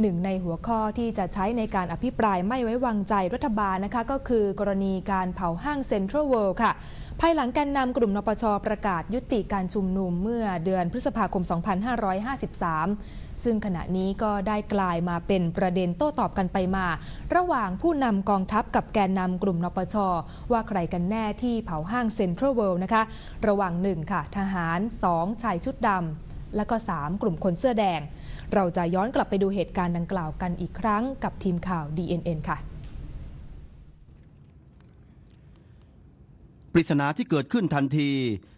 หนึ่งในหัวข้อที่จะใช้ในการอภิปรายไม่ไว้วางใจรัฐบาลนะคะ ก็คือกรณีการเผาห้างเซ็นทรัลเวิลด์ค่ะ ภายหลังแกนนำกลุ่มนปชประกาศยุติการชุมนุมเมื่อเดือนพฤษภาคม 2553 ซึ่งขณะนี้ก็ได้กลายมาเป็นประเด็นโต้ตอบกันไปมา ระหว่างผู้นำกองทัพกับแกนนำกลุ่มนปช ว่าใครกันแน่ที่เผาห้างเซ็นทรัลเวิลด์นะคะ ระหว่างหนึ่งค่ะ ทหาร 2 ชายชุดดำ และก็ 3 กลุ่มคนเสื้อแดง เราจะย้อนกลับไปดูเหตุการณ์ดังกล่าวกันอีกครั้งกับทีมข่าว DNN ค่ะ ปริศนาที่เกิดขึ้นทันที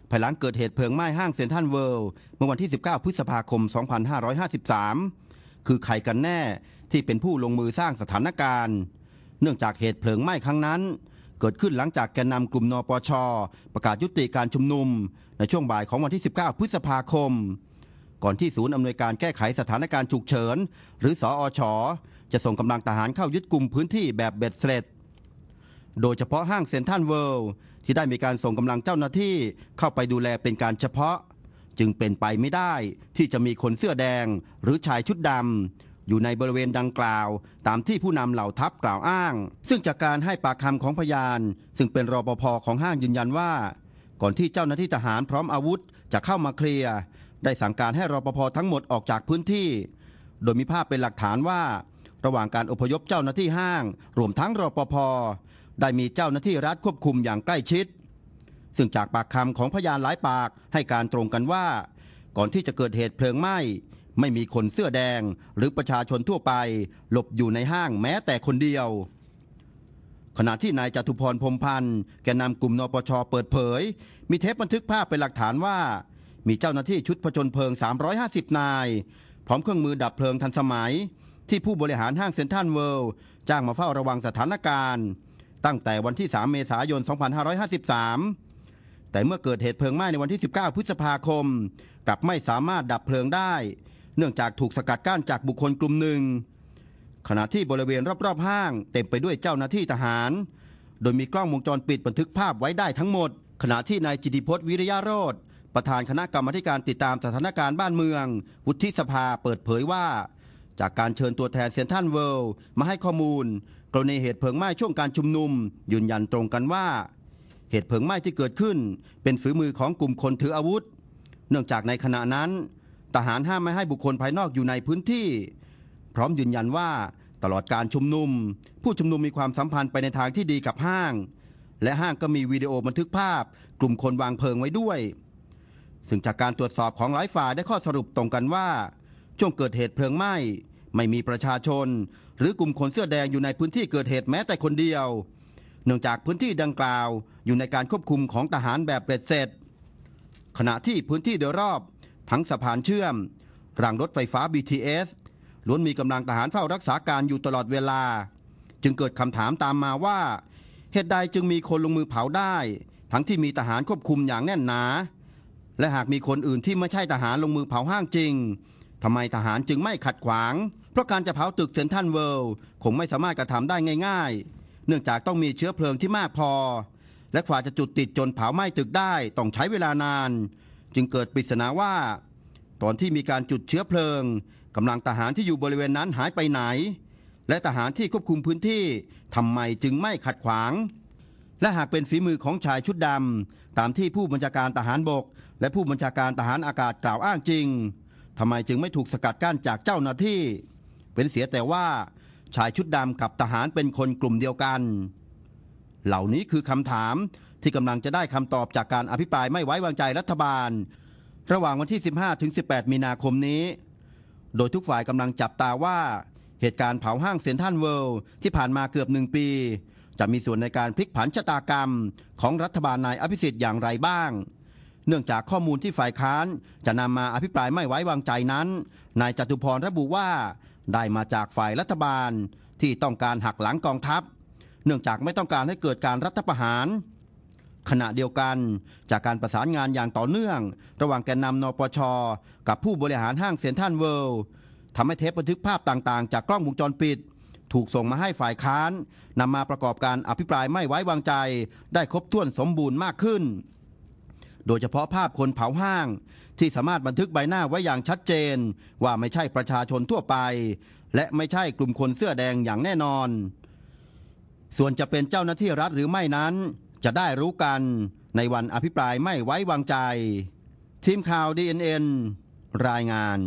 ภายหลังเกิดเหตุเพลิงไหม้ห้างเซ็นทรัลเวิลด์เมื่อวันที่ 19 พฤษภาคม 2553 คือใครกันแน่ที่เป็นผู้ลงมือสร้างสถานการณ์ เนื่องจากเหตุเพลิงไหม้ครั้งนั้นเกิดขึ้นหลังจากแกนนำกลุ่มนปช ประกาศยุติการชุมนุม ในช่วงบ่ายของวันที่ 19 พฤษภาคม ก่อนที่ศูนย์อำนวยการแก้ไขสถานการณ์ฉุกเฉิน หรือสออชอจะส่งกำลังทหารเข้ายึดกลุ่มพื้นที่แบบเบ็ดเสร็จ โดยเฉพาะห้างเซ็นทรัลเวิลด์ที่ได้มีการส่งกำลังเจ้าหน้าที่เข้าไปดูแลเป็นการเฉพาะ จึงเป็นไปไม่ได้ที่จะมีคนเสื้อแดง หรือชายชุดดำอยู่ในบริเวณดังกล่าว ตามที่ผู้นำเหล่าทัพกล่าวอ้าง ซึ่งจากการให้ปากคำของพยาน ซึ่งเป็นรปภของห้างยืนยันว่า ก่อนที่เจ้าหน้าที่ทหารพร้อมอาวุธจะเข้ามาเคลียร์ ได้สั่งการให้รปภทั้งหมดออกจากพื้นที่ โดยมีภาพเป็นหลักฐานว่า ระหว่างการอพยพเจ้าหน้าที่ห้าง รวมทั้งรปภได้มีเจ้าหน้าที่รัฐควบคุมอย่างใกล้ชิด ซึ่งจากปากคำของพยานหลายปากให้การตรงกันว่า ก่อนที่จะเกิดเหตุเพลิงไหม้ไม่มีคนเสื้อแดงหรือประชาชนทั่วไป หลบอยู่ในห้างแม้แต่คนเดียว ขณะที่นายจตุพรพรมพันธ์แกนนำกลุ่มนปชเปิดเผย มีเทปบันทึกภาพเป็นหลักฐานว่า มีเจ้าหน้าที่ชุดผจญเพลิง 350 นาย พร้อมเครื่องมือดับเพลิงทันสมัย ที่ผู้บริหารห้างเซ็นทรัลเวิลด์จ้างมาเฝ้าระวังสถานการณ์ ตั้งแต่วันที่ 3 เมษายน 2553 แต่เมื่อเกิดเหตุเพลิงไหม้ในวันที่ 19 พฤษภาคม กลับไม่สามารถดับเพลิงได้ เนื่องจากถูกสกัดกั้นจากบุคคลกลุ่มหนึ่ง ขณะที่บริเวณรอบๆห้าง เต็มไปด้วยเจ้าหน้าที่ทหาร โดยมีกล้องวงจรปิดบันทึกภาพไว้ได้ทั้งหมด ขณะที่นายจิติพจน์วิริยะโรธ ประธานคณะกรรมาธิการติดตามสถานการณ์บ้านเมือง วุฒิสภาเปิดเผยว่า จากการเชิญตัวแทนเซียนทรัลเวิลด์มาให้ข้อมูล กรณีเหตุเพลิงไหม้ช่วงการชุมนุม ยืนยันตรงกันว่า เหตุเพลิงไหม้ที่เกิดขึ้น เป็นฝีมือของกลุ่มคนถืออาวุธ เนื่องจากในขณะนั้น ทหารห้ามไม่ให้บุคคลภายนอกอยู่ในพื้นที่ พร้อมยืนยันว่าตลอดการชุมนุม ผู้ชุมนุมมีความสัมพันธ์ไปในทางที่ดีกับห้าง และห้างก็มีวิดีโอบันทึกภาพ กลุ่มคนวางเพลิงไว้ด้วย ซึ่งจากการตรวจสอบของหลายฝ่ายได้ข้อสรุปตรงกันว่า ช่วงเกิดเหตุเพลิงไหม้ไม่มีประชาชน หรือกลุ่มคนเสื้อแดงอยู่ในพื้นที่เกิดเหตุแม้แต่คนเดียว เนื่องจากพื้นที่ดังกล่าว อยู่ในการควบคุมของทหารแบบเบ็ดเสร็จ ขณะที่พื้นที่โดยรอบ ทั้งสะพานเชื่อม รางรถไฟฟ้า BTS ล้วนมีกำลังทหารเฝ้ารักษาการอยู่ตลอดเวลา จึงเกิดคำถามตามมาว่าเหตุใดจึงมีคนลงมือเผาได้ ทั้งที่มีทหารควบคุมอย่างแน่นหนา และหากมีคนอื่นที่ไม่ใช่ทหารลงมือเผาห้างจริงทำไมทหารจึงไม่ขัดขวาง เพราะการจะเผาตึกเซนทรัลเวิลด์คงไม่สามารถกระทำได้ง่าย ๆ เนื่องจากต้องมีเชื้อเพลิงที่มากพอ และกว่าจะจุดติดจนเผาไหม้ตึกได้ต้องใช้เวลานาน จึงเกิดปริศนาว่า ตอนที่มีการจุดเชื้อเพลิงกำลังทหารที่อยู่บริเวณนั้นหายไปไหน และทหารที่ควบคุมพื้นที่ทำไมจึงไม่ขัดขวาง และหากเป็นฝีมือของชายชุดดำตามที่ผู้บัญชาการทหารบก และผู้บัญชาการทหารอากาศกล่าวอ้างจริงทำไมจึงไม่ถูกสกัดกั้นจากเจ้าหน้าที่ เป็นเสียแต่ว่าชายชุดดำกับทหารเป็นคนกลุ่มเดียวกัน เหล่านี้คือคำถามที่กำลังจะได้คำตอบจากการอภิปรายไม่ไว้วางใจรัฐบาล ระหว่างวันที่ 15-18 มีนาคมนี้ โดยทุกฝ่ายกำลังจับตาว่า เหตุการณ์เผาห้างเซ็นทรัลเวิลด์ที่ผ่านมาเกือบหนึ่งปี จะมีส่วนในการพลิกผันชะตากรรม ของรัฐบาลนายอภิสิทธิ์อย่างไรบ้าง เนื่องจากข้อมูลที่ฝ่ายค้านจะนำมาอภิปรายไม่ไว้วางใจนั้น นายจตุพรระบุว่า ได้มาจากฝ่ายรัฐบาลที่ต้องการหักหลังกองทัพ เนื่องจากไม่ต้องการให้เกิดการรัฐประหาร ขณะเดียวกันจากการประสานงานอย่างต่อเนื่อง ระหว่างแกนนำนปช กับผู้บริหารห้างเซ็นทรัลเวิลด์ทำให้เทปบันทึกภาพต่างๆ จากกล้องวงจรปิด ถูกส่งมาให้ฝ่ายค้านนำมาประกอบการอภิปรายไม่ไว้วางใจ ได้ครบถ้วนสมบูรณ์มากขึ้น โดยเฉพาะภาพคนเผาห้าง ที่สามารถบันทึกใบหน้าไว้อย่างชัดเจน ว่าไม่ใช่ประชาชนทั่วไป และไม่ใช่กลุ่มคนเสื้อแดงอย่างแน่นอน ส่วนจะเป็นเจ้าหน้าที่รัฐหรือไม่นั้น จะได้รู้กันในวันอภิปรายไม่ไว้วางใจ ทีมข่าว DNN รายงาน